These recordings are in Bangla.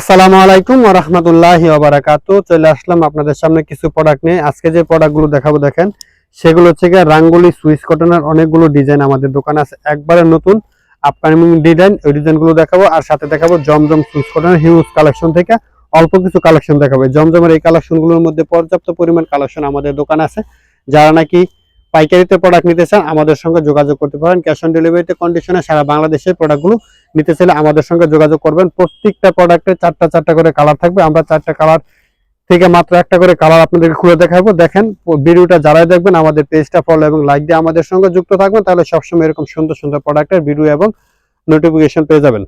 আসসালামু আলাইকুম রাহমাতুল্লাহি ওয়া বারাকাতু চলে আসলাম আপনাদের সামনে কিছু প্রোডাক্ট নিয়ে। আজকে যে প্রোডাক্টগুলো দেখাবো, দেখেন, সেগুলো হচ্ছে গিয়ে রাঙ্গুলি সুইচ কটনের অনেকগুলো ডিজাইন আমাদের দোকানে আছে। একবারে নতুন আপকামিং ডিজাইন ওই ডিজাইনগুলো দেখাবো আর সাথে দেখাবো জমজম সুইচ কটনের হিউজ কালেকশন থেকে অল্প কিছু কালেকশন দেখাবো। জমজমের এই কালেকশনগুলোর মধ্যে পর্যাপ্ত পরিমাণ কালেকশন আমাদের দোকানে আছে। যারা নাকি পাইকারিতে প্রোডাক্ট নিতে চান, আমাদের সঙ্গে যোগাযোগ করতে পারেন। ক্যাশ অন ডেলিভারিতে কন্ডিশনে সারা বাংলাদেশের প্রোডাক্টগুলো নিতে চাইলে আমাদের সঙ্গে যোগাযোগ করবেন। প্রত্যেকটা প্রোডাক্টে চারটা চারটা করে কালার থাকবে। আমরা চারটা কালার থেকে মাত্র একটা করে কালার আপনাদেরকে খুলে দেখাবো। দেখেন, ভিডিওটা যারাই দেখবেন, আমাদের পেজটা ফলো এবং লাইক দিয়ে আমাদের সঙ্গে যুক্ত থাকবেন, তাহলে সবসময় এরকম সুন্দর সুন্দর প্রোডাক্টের ভিডিও এবং নোটিফিকেশন পেয়ে যাবেন।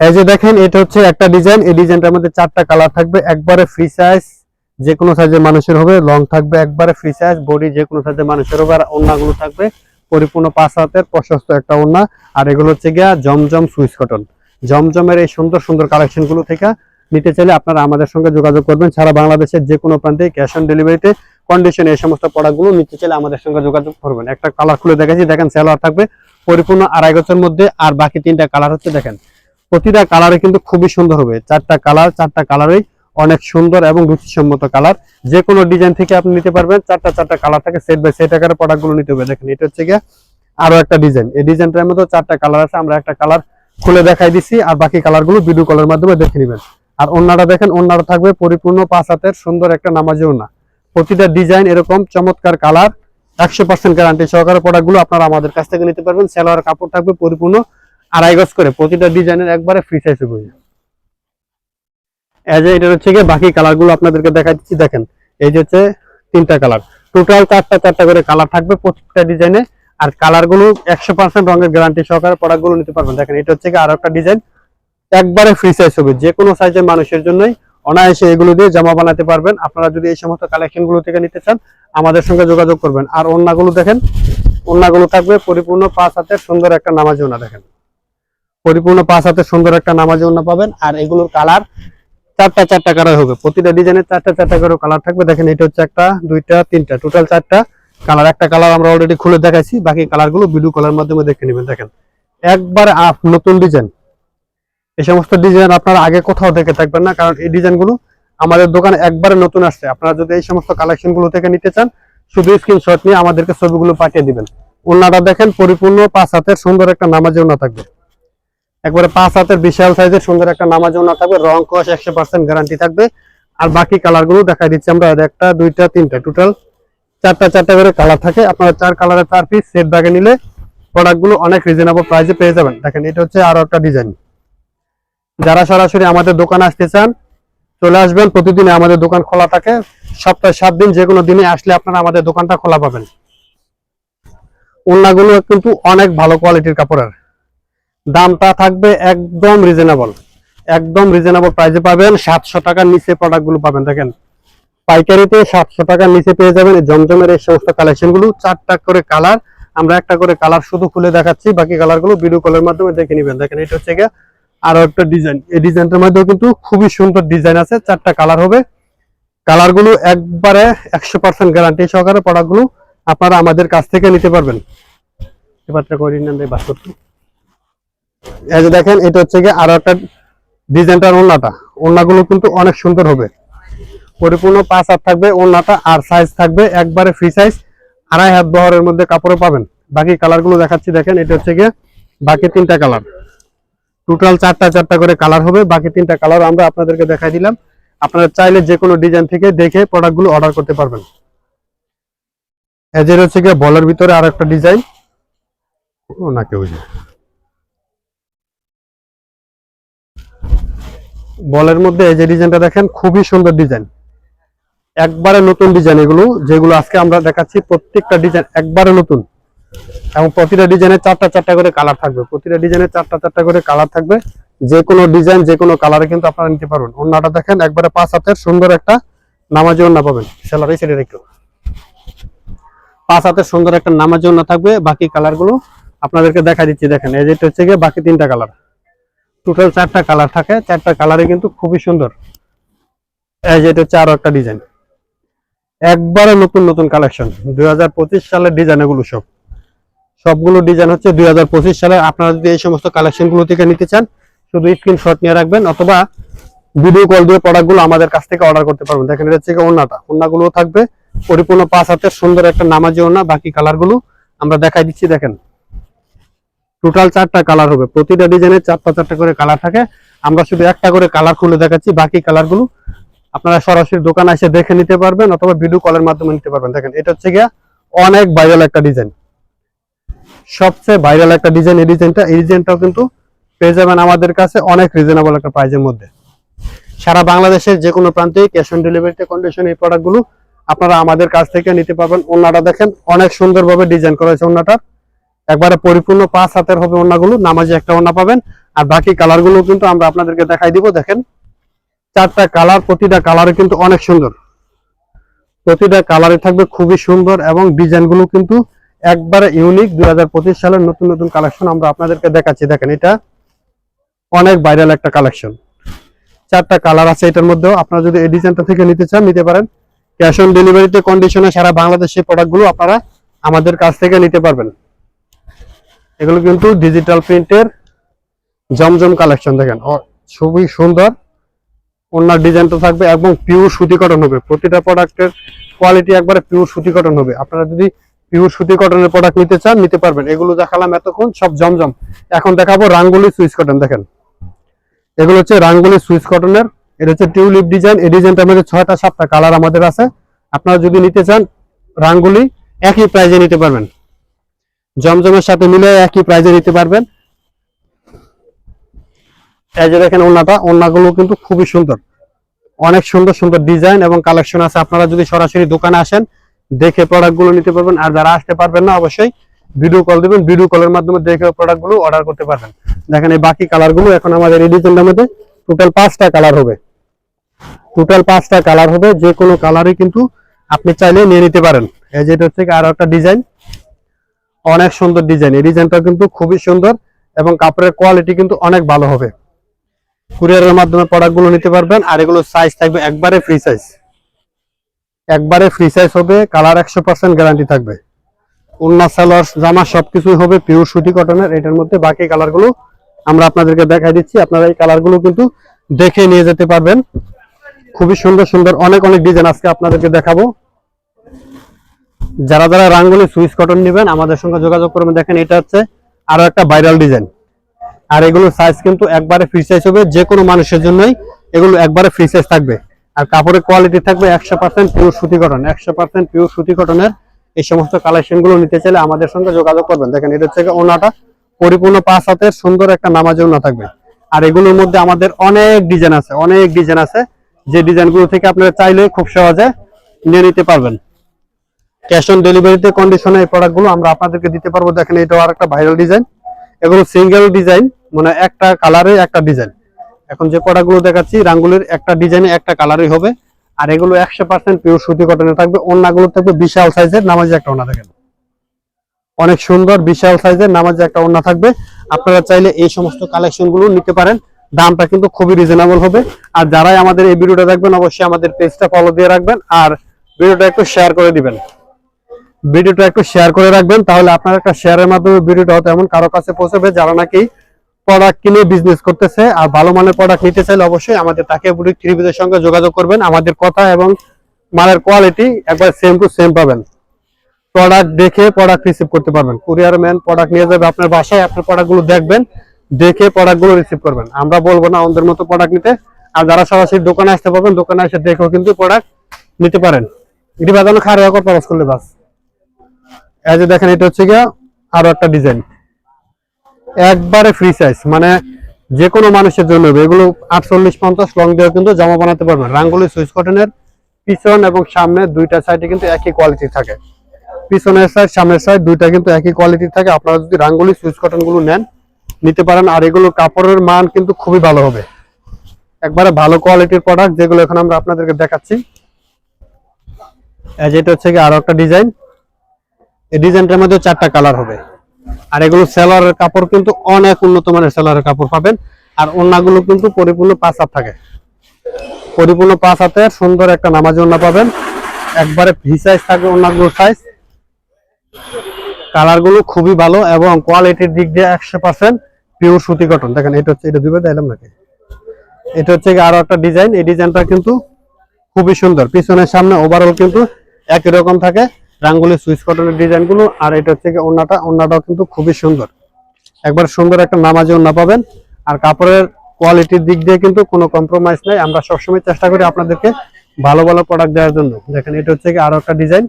এই যে দেখেন, এটা হচ্ছে একটা ডিজাইন এই ডিজাইনটার মধ্যে চারটা কালার থাকবে। একবারে ফ্রি সাইজ যে কোনো সাইজের মানুষের হবে লং থাকবে একবারে ফ্রি সাইজ বডি যে কোনো সাইজের মানুষের হবে, আর ওড়নাগুলো থাকবে পরিপূর্ণ পাঁচ হাতের প্রশস্ত একটা ওড়না। আর এগুলো হচ্ছে গিয়া জমজম সুইচ কটন। জমজমের এই সুন্দর সুন্দর কালেকশনগুলো থেকে নিতে চাইলে আপনারা আমাদের সঙ্গে যোগাযোগ করবেন। সারা বাংলাদেশের যে কোনো প্রান্তে ক্যাশ অন ডেলিভারিতে কন্ডিশন এই সমস্ত প্রোডাক্টগুলো নিতে চাইলে আমাদের সঙ্গে যোগাযোগ করবেন। একটা কালার খুলে দেখেছি দেখেন সেলোয়ার থাকবে পরিপূর্ণ আড়াই গছের মধ্যে, আর বাকি তিনটা কালার হচ্ছে দেখেন। প্রতিটা কালারে কিন্তু খুবই সুন্দর হবে। চারটা কালার চারটা কালারেই অনেক সুন্দর এবং রুচিসম্মত কালার। যে কোনো ডিজাইন থেকে আপনি নিতে পারবেন, চারটা চারটা কালার থাকে সেট বাই সেট আকারে প্রোডাক্টগুলো নিতে হবে। দেখেন, এটা হচ্ছে গিয়ে আরও একটা ডিজাইন। এই ডিজাইনটার মধ্যে চারটা কালার আছে, আমরা একটা কালার খুলে দেখাই দিছি, আর বাকি কালারগুলো ভিডিও কলের মাধ্যমে দেখে নেবেন। আর ওন্নাটা দেখেন ওন্নাটা থাকবে পরিপূর্ণ পাঁচ হাতের, সুন্দর একটা নামাজি ওনা প্রতিটা ডিজাইন এরকম চমৎকার কালার, একশো পার্সেন্ট গ্যারান্টি সহকারে প্রোডাক্টগুলো আপনারা আমাদের কাছ থেকে নিতে পারবেন। সেলোয়ার কাপড় থাকবে পরিপূর্ণ আড়াই গজ করে, প্রতিটা ডিজাইনের একবারে ফ্রি সাইজ হবে এজ এটা হচ্ছে গিয়ে বাকি কালারগুলো আপনাদেরকে দেখাই দিচ্ছি, দেখেন। এই যে হচ্ছে তিনটা কালার টোটাল চারটা চারটা করে কালার থাকবে প্রত্যেকটা ডিজাইনে আর কালারগুলো একশো পার্সেন্ট রঙের গ্যারান্টি সহকারে প্রোডাক্টগুলো নিতে পারবেন। দেখেন, এটা হচ্ছে আরও একটা ডিজাইন একবারে ফ্রি সাইজ হবে যে কোনো সাইজের মানুষের জন্যই অনায়াসে এগুলো দিয়ে জামা বানাতে পারবেন। আপনারা যদি এই সমস্ত কালেকশনগুলো থেকে নিতে চান, আমাদের সঙ্গে যোগাযোগ করবেন। আর ওন্নাগুলো দেখেন ওন্নাগুলো থাকবে পরিপূর্ণ পাঁচ হাতের সুন্দর একটা নামাজি ওনা দেখেন। পরিপূর্ণ পাঁচ হাতের সুন্দর একটা নামাজি ওনা পাবেন। আর এগুলোর কালার চারটা চারটা কালার হবে। প্রতিটা ডিজাইনের চারটা চারটা করে কালার থাকবে। দেখেন, এটা হচ্ছে একটা, দুইটা, তিনটা টোটাল চারটা কালার একটা কালার আমরা অলরেডি খুলে দেখাইছি, বাকি কালারগুলো ভিডিও কালার মাধ্যমে দেখে নেবেন। দেখেন, একবার আপ, নতুন ডিজাইন এই সমস্ত ডিজাইন আপনারা আগে কোথাও দেখে থাকবেন না, কারণ এই ডিজাইনগুলো আমাদের দোকানে একবারে নতুন আসছে। আপনারা যদি এই সমস্ত কালেকশনগুলো থেকে নিতে চান, শুধু স্ক্রিনশট নিয়ে আমাদেরকে ছবিগুলো পাঠিয়ে দিবেন। ওনাটা দেখেন, পরিপূর্ণ পাঁচ হাতের সুন্দর একটা নামাজি ওনা থাকবে। একবারে পাঁচ হাতের বিশাল সাইজের সুন্দর একটা নামাজ ওনা থাকবে, রং কস একশো পার্সেন্ট গ্যারান্টি থাকবে। আর বাকি কালারগুলো দেখাই দিচ্ছি আমরা একটা, দুইটা, তিনটা টোটাল চারটা চারটা করে কালার থাকে। আপনারা চার কালারের চার পিস সেট ব্যাগে নিলে প্রোডাক্টগুলো অনেক রিজনেবল প্রাইসে পেয়ে যাবেন। দেখেন, এটা হচ্ছে আরও একটা ডিজাইন যারা সরাসরি আমাদের দোকানে আসতে চান, চলে আসবেন। প্রতিদিন আমাদের দোকান খোলা থাকে। সপ্তাহে সাত দিন যে কোনো দিনে আসলে আপনারা আমাদের দোকানটা খোলা পাবেন। ওড়নাগুলো কিন্তু অনেক ভালো কোয়ালিটির কাপড়ের। দামটা থাকবে একদম রিজনেবল একদম রিজনেবল প্রাইসে পাবেন, সাতশো টাকার নিচে প্রোডাক্টগুলো পাবেন। দেখেন, পাইকারিতে সাতশো টাকার নিচে পেয়ে যাবেন এই জমজমের এই সমস্ত কালেকশনগুলো। চারটা করে কালার আমরা একটা করে কালার শুধু খুলে দেখাচ্ছি, বাকি কালারগুলো ভিডিও কলের মাধ্যমে দেখে নিবেন। দেখেন, এটা হচ্ছে গিয়ে আরও একটা ডিজাইন এই ডিজাইনটার মধ্যেও কিন্তু খুবই সুন্দর ডিজাইন আছে, চারটা কালার হবে। কালারগুলো একবারে একশো পার্সেন্ট গ্যারান্টি সহকারে প্রোডাক্টগুলো আপনারা আমাদের কাছ থেকে নিতে পারবেন। এবারটা করে নিন বাস্তব এই যে দেখেন, এটা হচ্ছে গিয়ে আরও একটা ডিজাইনটার ওড়নাটা। ওড়নাগুলো কিন্তু অনেক সুন্দর হবে। পরিপূর্ণ পাঁচ হাত থাকবে ওড়নাটা আর সাইজ থাকবে একবারে ফ্রি সাইজ আড়াই হাত বহরের মধ্যে কাপড়ও পাবেন। বাকি কালারগুলো দেখাচ্ছি, দেখেন, এটা হচ্ছে গিয়ে বাকি তিনটা কালার। টোটাল চারটা চারটা করে কালার হবে। বাকি তিনটা কালার আমরা আপনাদেরকে দেখাই দিলাম। আপনারা চাইলে যে কোনো ডিজাইন থেকে দেখে প্রোডাক্টগুলো অর্ডার করতে পারবেন। এজের হচ্ছে গিয়ে বলের ভিতরে আর একটা ডিজাইন ও না কেউ বলের মধ্যে এই যে ডিজাইনটা দেখেন, খুবই সুন্দর ডিজাইন। একবারে নতুন ডিজাইন এগুলো, যেগুলো আজকে আমরা দেখাচ্ছি, প্রত্যেকটা ডিজাইন একবারে নতুন। এবং প্রতিটা ডিজাইনের চারটা চারটা করে কালার থাকবে। প্রতিটা ডিজাইনের চারটা চারটা করে কালার থাকবে। যে কোনো ডিজাইন, যে কোনো কালারে কিন্তু আপনারা নিতে পারবেন। ওন্নাটা দেখেন, একবারে পাঁচ হাতের সুন্দর একটা নামাজি ওন্না পাবেন। সেলারি সেটা একটু পাঁচ হাতের সুন্দর একটা নামাজি ওন্না থাকবে। বাকি কালারগুলো আপনাদেরকে দেখা দিচ্ছি। দেখেন, এই যেটা হচ্ছে গিয়ে বাকি তিনটা কালার। টোটাল চারটা কালার থাকে। চারটা কালারে কিন্তু খুবই সুন্দর। এই যে এটা হচ্ছে একটা ডিজাইন একবারে নতুন নতুন কালেকশন দু হাজার পঁচিশ সালের ডিজাইন এগুলো সব। সবগুলো ডিজাইন হচ্ছে দু হাজার পঁচিশ সালে। আপনারা যদি এই সমস্ত কালেকশনগুলো থেকে নিতে চান, শুধু স্ক্রিনশট নিয়ে রাখবেন, অথবা ভিডিও কল দিয়ে প্রোডাক্টগুলো আমাদের কাছ থেকে অর্ডার করতে পারবেন। দেখেন, এটা হচ্ছে ওনাটা ওনাগুলো থাকবে। পরিপূর্ণ পাঁচ হাতের সুন্দর একটা নামাজি ওনা বাকি কালারগুলো আমরা দেখাই দিচ্ছি, দেখেন। টোটাল চারটা কালার হবে। প্রতিটা ডিজাইনের চারটা চারটা করে কালার থাকে। আমরা শুধু একটা করে কালার খুলে দেখাচ্ছি। বাকি কালারগুলো আপনারা সরাসরি দোকানে এসে দেখে নিতে পারবেন অথবা ভিডিও কলের মাধ্যমে নিতে পারবেন। দেখেন, এটা হচ্ছে গিয়া অনেক ভাইরাল একটা ডিজাইন সবচেয়ে ভাইরাল একটা ডিজাইন এই ডিজাইনটা এই ডিজাইনটাও কিন্তু পেয়ে যাবেন আমাদের কাছে অনেক রিজনেবল একটা প্রাইজের মধ্যে। সারা বাংলাদেশের যে কোনো প্রান্তে ক্যাশ অন ডেলিভারিতে কন্ডিশন এই প্রোডাক্টগুলো আপনারা আমাদের কাছ থেকে নিতে পারবেন। ওনাটা দেখেন, অনেক সুন্দরভাবে ডিজাইন করা হয়েছে ওনাটার একবারে পরিপূর্ণ পাঁচ হাতের হবে ওনাগুলো নামাজে একটা ওনা পাবেন। আর বাকি কালারগুলো কিন্তু আমরা আপনাদেরকে দেখাই দিব, দেখেন। চারটা কালার, প্রতিটা কালারে কিন্তু অনেক সুন্দর। প্রতিটা কালারে থাকবে খুবই সুন্দর এবং ডিজাইনগুলো কিন্তু একবারে ইউনিক। দুই হাজার পঁচিশ সালের নতুন নতুন কালেকশন আমরা আপনাদেরকে দেখাচ্ছি। দেখেন, এটা অনেক ভাইরাল একটা কালেকশন। চারটা কালার আছে এটার মধ্যেও। আপনারা যদি এই ডিজাইনটা থেকে নিতে চান, নিতে পারেন। ক্যাশ অন ডেলিভারিতে কন্ডিশনে সারা বাংলাদেশের প্রোডাক্টগুলো আপনারা আমাদের কাছ থেকে নিতে পারবেন। এগুলো কিন্তু ডিজিটাল প্রিন্টের জমজম কালেকশন দেখেন। খুবই সুন্দর। ওনার ডিজাইনটা থাকবে এবং পিওর সুতি কটন হবে। প্রতিটা প্রোডাক্টের কোয়ালিটি একবারে পিওর সুতি কটন হবে। আপনারা যদি পিওর সুতি কটনের প্রোডাক্ট নিতে চান, নিতে পারবেন। এগুলো দেখালাম এতক্ষণ, সব জমজম। এখন দেখাবো রাঙ্গুলি সুইচ কটন দেখেন। এগুলো হচ্ছে রাঙ্গুলি সুইচ কটনের এটা হচ্ছে টিউলিপ ডিজাইন এই ডিজাইনটার মধ্যে ছয়টা, সাতটা কালার আমাদের আছে। আপনারা যদি নিতে চান রাঙ্গুলি, একই প্রাইজে নিতে পারবেন। জমজমের সাথে মিলে একই প্রাইজে নিতে পারবেন। এই যে দেখেন ওন্নাটা ওন্নাগুলো কিন্তু খুবই সুন্দর। অনেক সুন্দর সুন্দর ডিজাইন এবং কালেকশন আছে। আপনারা যদি সরাসরি দোকানে আসেন, দেখে প্রোডাক্টগুলো নিতে পারবেন। আর যারা আসতে পারবেন না, অবশ্যই ভিডিও কল দিবেন। ভিডিও কলের মাধ্যমে দেখে প্রোডাক্টগুলো অর্ডার করতে পারবেন। দেখেন এই বাকি কালারগুলো এখন আমাদের এই মধ্যে টোটাল পাঁচটা কালার হবে। টোটাল পাঁচটা কালার হবে। যে কোনো কালারই কিন্তু আপনি চাইলে নিয়ে নিতে পারেন। এই যেটা হচ্ছে আরও একটা ডিজাইন অনেক সুন্দর ডিজাইন এই ডিজাইনটা কিন্তু খুবই সুন্দর এবং কাপড়ের কোয়ালিটি কিন্তু অনেক ভালো হবে। কুরিয়ারের মাধ্যমে প্রোডাক্টগুলো নিতে পারবেন আর এগুলো সাইজ থাকবে একবারে ফ্রি সাইজ একবারে ফ্রি সাইজ হবে কালার একশো পার্সেন্ট গ্যারান্টি থাকবে। উন্না সালোয়ার, জামা সবকিছুই হবে পিওর সুতি কটনের এটার মধ্যে বাকি কালারগুলো আমরা আপনাদেরকে দেখাই দিচ্ছি। আপনারা এই কালারগুলো কিন্তু দেখে নিয়ে যেতে পারবেন। খুবই সুন্দর সুন্দর, অনেক অনেক ডিজাইন আজকে আপনাদেরকে দেখাবো। যারা যারা রাঙ্গুলি সুইচ কটন নেবেন, আমাদের সঙ্গে যোগাযোগ করবেন। দেখেন, এটা হচ্ছে আরও একটা ভাইরাল ডিজাইন আর এগুলো সাইজ কিন্তু একবারে ফ্রি সাইজ হবে, যে কোনো মানুষের জন্যই এগুলো একবারে ফ্রি সাইজ থাকবে। আর কাপড়ের কোয়ালিটি থাকবে একশো পার্সেন্ট পিওর সুতি কটন একশো পার্সেন্ট পিওর সুতি কটনের এই সমস্ত কালেকশনগুলো নিতে চাইলে আমাদের সঙ্গে যোগাযোগ করবেন। দেখেন, এটা হচ্ছে ওনাটা পরিপূর্ণ পাঁচ হাতের সুন্দর একটা নামাজ ওনা থাকবে। আর এগুলোর মধ্যে আমাদের অনেক ডিজাইন আছে, অনেক ডিজাইন আছে। যে ডিজাইনগুলো থেকে আপনারা চাইলে খুব সহজে নিয়ে নিতে পারবেন। ক্যাশ অন ডেলিভারিতে কন্ডিশনে এই প্রোডাক্টগুলো আমরা আপনাদেরকে দিতে পারব। দেখেন এটাও আর একটা ভাইরাল ডিজাইন এগুলো সিঙ্গেল ডিজাইন মানে একটা কালারে একটা ডিজাইন এখন যে প্রোডাক্টগুলো দেখাচ্ছি, রাঙ্গুলির একটা ডিজাইনে একটা কালারই হবে। আর এগুলো একশো পার্সেন্ট পিওর সুতি কটনে থাকবে। ওনাগুলো থাকবে বিশাল সাইজের নামাজে একটা ওনা দেখেন। অনেক সুন্দর, বিশাল সাইজের নামাজে একটা ওনা থাকবে। আপনারা চাইলে এই সমস্ত কালেকশনগুলো নিতে পারেন। দামটা কিন্তু খুবই রিজনেবল হবে। আর যারাই আমাদের এই ভিডিওটা দেখবেন, অবশ্যই আমাদের পেজটা ফলো দিয়ে রাখবেন। আর ভিডিওটা একটু শেয়ার করে দিবেন। ভিডিওটা একটু শেয়ার করে রাখবেন, তাহলে আপনার একটা শেয়ারের মাধ্যমে ভিডিওটা হয়তো এমন কারও কাছে পৌঁছবে যারা নাকি প্রোডাক্ট কিনে বিজনেস করতেছে। আর ভালো মানের প্রোডাক্ট নিতে চাইলে অবশ্যই আমাদের তাকে বুটিক থ্রিপিদের সঙ্গে যোগাযোগ করবেন। আমাদের কথা এবং মালের কোয়ালিটি একবার সেম টু সেম পাবেন। প্রোডাক্ট দেখে প্রোডাক্ট রিসিভ করতে পারবেন। কুরিয়ার ম্যান প্রোডাক্ট নিয়ে যাবে আপনার বাসায়, আপনার প্রোডাক্টগুলো দেখবেন, দেখে প্রোডাক্টগুলো রিসিভ করবেন। আমরা বলব না আমাদের মতো প্রোডাক্ট নিতে। আর যারা সরাসরি দোকানে আসতে পারবেন, দোকানে এসে দেখেও কিন্তু প্রোডাক্ট নিতে পারেন। এটি বাজানো খারাপ করলে বাস এই যে দেখেন, এটা হচ্ছে গিয়া আরও একটা ডিজাইন। একবারে ফ্রি সাইজ মানে যে কোনো মানুষের জন্য এগুলো আটচল্লিশ, পঞ্চাশ লং দিয়ে কিন্তু জামা বানাতে পারবেন। রাঙ্গুলি, সুইচ কটনের পিছন এবং সামনে দুইটা সাইডে কিন্তু একই কোয়ালিটি থাকে। পিছনের সাইড সামনের সাইড দুইটা কিন্তু একই কোয়ালিটি থাকে। আপনারা যদি রাঙ্গুলি, সুইচ কটনগুলো নেন, নিতে পারেন। আর এগুলো কাপড়ের মান কিন্তু খুবই ভালো হবে। একবারে ভালো কোয়ালিটির প্রোডাক্ট যেগুলো এখন আমরা আপনাদেরকে দেখাচ্ছি। এই যে এটা হচ্ছে কি আরও একটা ডিজাইন এই ডিজাইনটার মধ্যে চারটা কালার হবে। আর এগুলো সেলারের কাপড় কিন্তু অনেক উন্নত মানের সেলারের কাপড় পাবেন। আর ওন্নাগুলো কিন্তু পরিপূর্ণ পাঁচ হাত থাকে। পরিপূর্ণ পাঁচ হাতে সুন্দর একটা নামাজ ওন্না পাবেন। একবারে ভি সাইজ থাকবে ওন্নাগুলো সাইজ কালারগুলো খুবই ভালো এবং কোয়ালিটির দিক দিয়ে একশো পার্সেন্ট পিওর সুতি কটন দেখেন, এটা হচ্ছে, এটা দুইবার দিলাম নাকি? এটা হচ্ছে আরও একটা ডিজাইন এই ডিজাইনটা কিন্তু খুবই সুন্দর। পিছনের সামনে ওভারঅল কিন্তু একই রকম থাকে। রাঙ্গুলি সুইচ কটনের ডিজাইনগুলো আর এটা হচ্ছে গিয়ে ওন্নাটা ওন্নাটাও কিন্তু খুবই সুন্দর। একবার সুন্দর একটা নামাজি ওন্না পাবেন। আর কাপড়ের কোয়ালিটির দিক দিয়ে কিন্তু কোনো কম্প্রোমাইজ নাই। আমরা সবসময় চেষ্টা করি আপনাদেরকে ভালো ভালো প্রোডাক্ট দেওয়ার জন্য। দেখেন, এটা হচ্ছে আরও একটা ডিজাইন।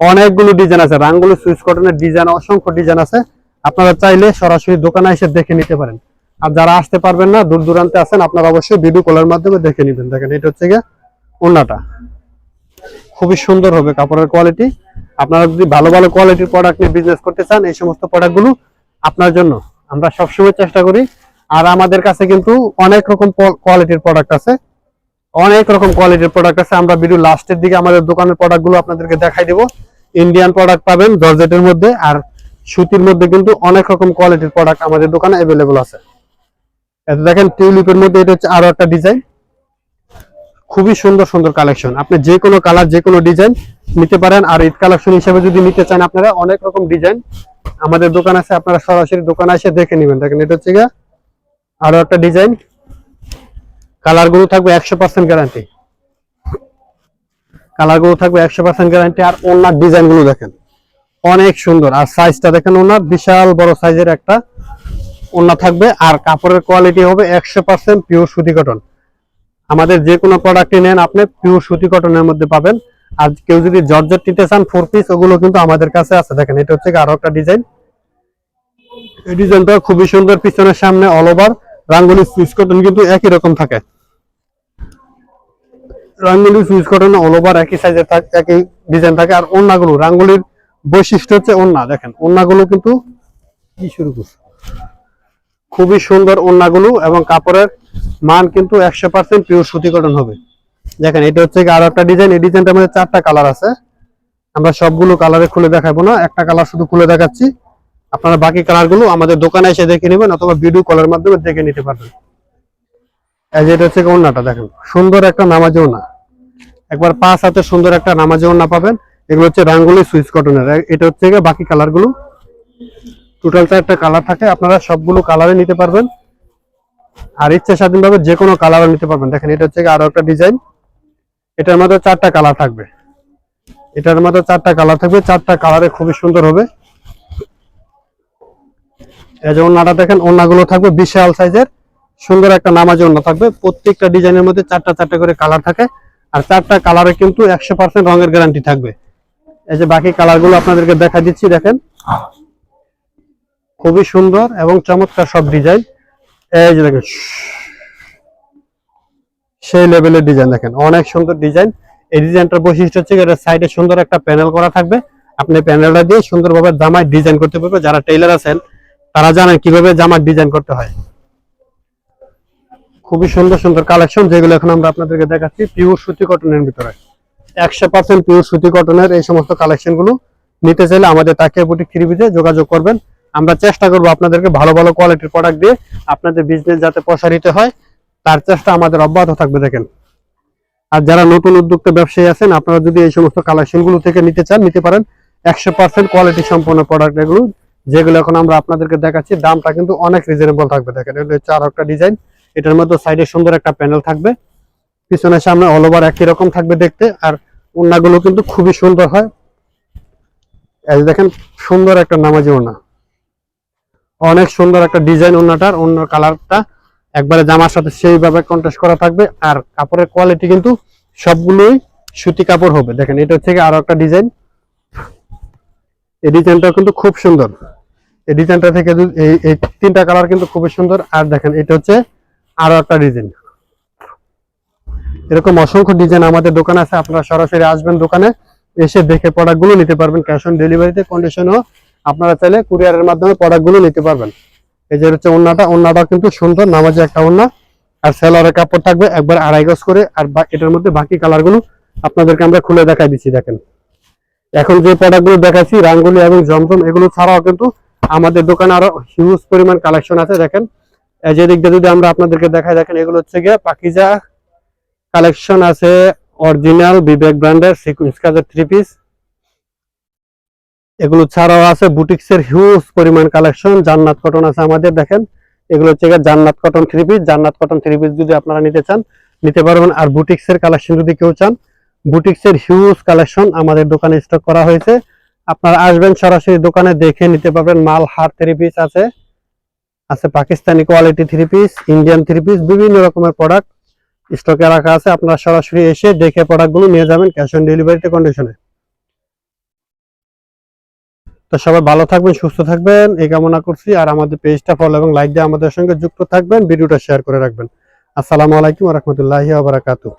অনেকগুলো ডিজাইন আছে। রাঙ্গুলি সুইচ কটনের ডিজাইন, অসংখ্য ডিজাইন আছে। আপনারা চাইলে সরাসরি দোকানে এসে দেখে নিতে পারেন। আর যারা আসতে পারবেন না, দূর দূরান্তে আছেন, আপনারা অবশ্যই ভিডিও কলের মাধ্যমে দেখে নেবেন। দেখেন, এটা হচ্ছে গিয়ে ওন্নাটা খুবই সুন্দর হবে কাপড়ের কোয়ালিটি আপনারা যদি ভালো ভালো কোয়ালিটির প্রোডাক্ট নিয়ে বিজনেস করতে চান, এই সমস্ত প্রোডাক্টগুলো আপনার জন্য। আমরা সবসময় চেষ্টা করি। আর আমাদের কাছে কিন্তু অনেক রকম কোয়ালিটির প্রোডাক্ট আছে। অনেক রকম কোয়ালিটির প্রোডাক্ট আছে। আমরা ভিডিও লাস্টের দিকে আমাদের দোকানের প্রোডাক্টগুলো আপনাদেরকে দেখাই দেবো। ইন্ডিয়ান প্রোডাক্ট পাবেন, জর্জেটের মধ্যে আর সুতির মধ্যে কিন্তু অনেক রকম কোয়ালিটির প্রোডাক্ট আমাদের দোকানে অ্যাভেলেবল আছে। এত দেখেন টিউলিপের মধ্যে এটা হচ্ছে আরও একটা ডিজাইন খুবই সুন্দর সুন্দর কালেকশন আপনি যে কোনো কালার যে কোনো ডিজাইন নিতে পারেন, আর ঈদ কালেকশন হিসেবে যদি নিতে চান আপনারা, অনেক রকম ডিজাইন আমাদের দোকান আছে, আপনারা সরাসরি দোকানে এসে দেখে নেবেন। দেখেন, এটা হচ্ছে গিয়ে আরও একটা ডিজাইন কালারগুলো থাকবে একশো পার্সেন্ট গ্যারান্টি কালারগুলো থাকবে একশো পার্সেন্ট গ্যারান্টি আর ওনার ডিজাইনগুলো দেখেন, অনেক সুন্দর। আর সাইজটা দেখেন ওনার, বিশাল বড় সাইজের একটা ওনা থাকবে, আর কাপড়ের কোয়ালিটি হবে একশো পার্সেন্ট পিওর সুতি কটন আমাদের যে কোনো প্রোডাক্টই নেন আপনি পিওর সুতি কটনের মধ্যে পাবেন। আর কেউ যদি জর্জেট নিতে চান ফোর পিস ওগুলো কিন্তু আমাদের কাছে আছে। দেখেন এটা হচ্ছে আরও একটা ডিজাইন এই ডিজাইনটা খুবই সুন্দর পিছনের সামনে অল ওভার রাঙ্গুলি সুইচ কটন কিন্তু একই রকম থাকে। রাঙ্গুলি সুইচ কটন অল ওভার একই সাইজের থাকে একই ডিজাইন থাকে। আর ওন্নাগুলো রাঙ্গুলির বৈশিষ্ট্য হচ্ছে ওন্না। দেখেন ওন্নাগুলো কিন্তু কি শুরু করছে? খুবই সুন্দর ওন্নাগুলো এবং কাপড়ের মান কিন্তু একশো পার্সেন্ট পিওর সুতি কটন হবে। দেখেন, এটা হচ্ছে আরও একটা ডিজাইন এই ডিজাইনটার মধ্যে চারটা কালার আছে। আমরা সবগুলো কালারে খুলে দেখাবো না। একটা কালার শুধু খুলে দেখাচ্ছি। আপনারা বাকি কালারগুলো আমাদের দোকানে এসে দেখে নেবেন অথবা ভিডিও কলের মাধ্যমে দেখে নিতে পারবেন। এটা হচ্ছে ওন্নাটা দেখেন। সুন্দর একটা নামাজি ওনা একবার পাঁচ হাতে সুন্দর একটা নামাজি ওনা পাবেন। এগুলো হচ্ছে রাঙ্গুলি সুইচ কটনের এটা হচ্ছে বাকি কালারগুলো টোটাল চারটা কালার থাকে। আপনারা সবগুলো কালারে নিতে পারবেন। আর ইচ্ছে স্বাধীনভাবে যে কোনো কালারও নিতে পারবেন। দেখেন, এটা হচ্ছে আরও একটা ডিজাইন এটার মধ্যে চারটা কালার থাকবে। এটার মধ্যে চারটা কালার থাকবে। চারটা কালারে খুবই সুন্দর হবে। এই যে ওন্নাটা দেখেন ওন্নাগুলো থাকবে বিশাল সাইজের। সুন্দর একটা নামাজি ওন্না থাকবে। প্রত্যেকটা ডিজাইনের মধ্যে চারটা চারটা করে কালার থাকে। আর চারটা কালারে কিন্তু একশো পার্সেন্ট রঙের গ্যারান্টি থাকবে। এই যে বাকি কালারগুলো আপনাদেরকে দেখা দিচ্ছি, দেখেন। খুবই সুন্দর এবং চমৎকার সব ডিজাইন এই যে দেখেন, সেই লেভেলের ডিজাইন দেখেন, অনেক সুন্দর ডিজাইন এই ডিজাইনটার বৈশিষ্ট্য হচ্ছে এটা সাইডে সুন্দর একটা প্যানেল করা থাকবে। আপনি প্যানেলটা দিয়ে সুন্দরভাবে জামায় ডিজাইন করতে পারবেন যারা টেইলার আছেন, তারা জানেন কীভাবে জামার ডিজাইন করতে হয়। খুবই সুন্দর সুন্দর কালেকশন যেগুলো এখন আমরা আপনাদেরকে দেখাচ্ছি পিওর সুতি কটনের ভিতরে। একশো পার্সেন্ট পিওর সুতি কটনের এই সমস্ত কালেকশনগুলো নিতে চাইলে আমাদের তাকিয়া বুটিক যোগাযোগ করবেন। আমরা চেষ্টা করব আপনাদেরকে ভালো ভালো কোয়ালিটির প্রোডাক্ট দিয়ে আপনাদের বিজনেস যাতে প্রসারিত হয়, তার চেষ্টা আমাদের অব্যাহত থাকবে, দেখেন। আর যারা নতুন উদ্যোক্তা ব্যবসায়ী আছেন, আপনারা যদি এই সমস্ত কালেকশনগুলো থেকে নিতে চান, নিতে পারেন। একশো পার্সেন্ট কোয়ালিটি সম্পন্ন প্রোডাক্ট এগুলো, যেগুলো এখন আমরা আপনাদেরকে দেখাচ্ছি, দামটা কিন্তু অনেক রিজনেবল থাকবে, দেখেন। হচ্ছে আরও একটা ডিজাইন এটার মধ্যে সাইডে সুন্দর একটা প্যানেল থাকবে। পিছনে সামনে অল ওভার একই রকম থাকবে দেখতে, আর ওড়নাগুলো কিন্তু খুবই সুন্দর হয়। দেখেন, সুন্দর একটা নামাজি ওড়না। অনেক সুন্দর একটা ডিজাইন ওড়নাটার অন্য কালারটা। একবারে জামার সাথে সেইভাবে কন্ট্রাস্ট করা থাকবে আর কাপড়ের কোয়ালিটি কিন্তু সবগুলোই সুতি কাপড় হবে। দেখেন, এটা হচ্ছে আরও একটা ডিজাইন। এই ডিজাইনটা কিন্তু খুব সুন্দর। এই ডিজাইনটা থেকে এই এই তিনটা কালার কিন্তু খুবই সুন্দর। আর দেখেন, এটা হচ্ছে আরও একটা ডিজাইন। এরকম অসংখ্য ডিজাইন আমাদের দোকানে আছে। আপনারা সরাসরি আসবেন দোকানে, এসে দেখে প্রোডাক্টগুলো নিতে পারবেন। ক্যাশ অন ডেলিভারিতে কন্ডিশনও আপনারা চাইলে কুরিয়ারের মাধ্যমে প্রোডাক্টগুলো নিতে পারবেন। এই যে হচ্ছে ওন্নাটা ওন্নাটা কিন্তু সুন্দর, নামাজে একটা ওন্না আর সেলারের কাপড় থাকবে, একবার আড়াই গজ করে। আর এটার মধ্যে বাকি কালারগুলো আপনাদেরকে আমরা খুলে দেখাই দিচ্ছি, দেখেন। এখন যে প্রোডাক্টগুলো দেখাচ্ছি, রাঙ্গুলি এবং জমজম, এগুলো ছাড়াও কিন্তু আমাদের দোকানে আরও হিউজ পরিমাণ কালেকশন আছে, দেখেন। যে দিকটা যদি আমরা আপনাদেরকে দেখাই, দেখেন, এগুলো হচ্ছে গিয়ে পাকিজা কালেকশন আছে অরিজিনাল বিবেক ব্র্যান্ডের সিকুয়েন্স কাজের থ্রি পিস এগুলো ছাড়াও আছে বুটিক্স এর হিউজ পরিমাণ কালেকশন জান্নাত কটন আছে আমাদের, দেখেন। এগুলো হচ্ছে Jannat cotton three piece Jannat cotton three piece যদি আপনারা নিতে চান, নিতে পারবেন। আর বুটিক্স এর কালেকশন যদি কেউ চান বুটিক্স এর হিউজ কালেকশন আমাদের দোকানে স্টক করা হয়েছে। আপনারা আসবেন সরাসরি দোকানে, দেখে নিতে পারবেন মাল হার থ্রি পিস আছে। আছে Pakistani quality three piece Indian three piece বিভিন্ন রকমের প্রোডাক্ট স্টকে রাখা আছে। আপনারা সরাসরি এসে দেখে প্রোডাক্টগুলো নিয়ে যাবেন ক্যাশ অন ডেলিভারিতে কন্ডিশনে তো সবাই ভালো থাকবেন, সুস্থ থাকবেন। এই কামনা করছি। আর আমাদের পেজটা ফলো এবং লাইক দিয়ে আমাদের সঙ্গে যুক্ত থাকবেন, ভিডিওটা শেয়ার করে রাখবেন। আসসালামু আলাইকুম রহমতুল্লাহি বারাকাতু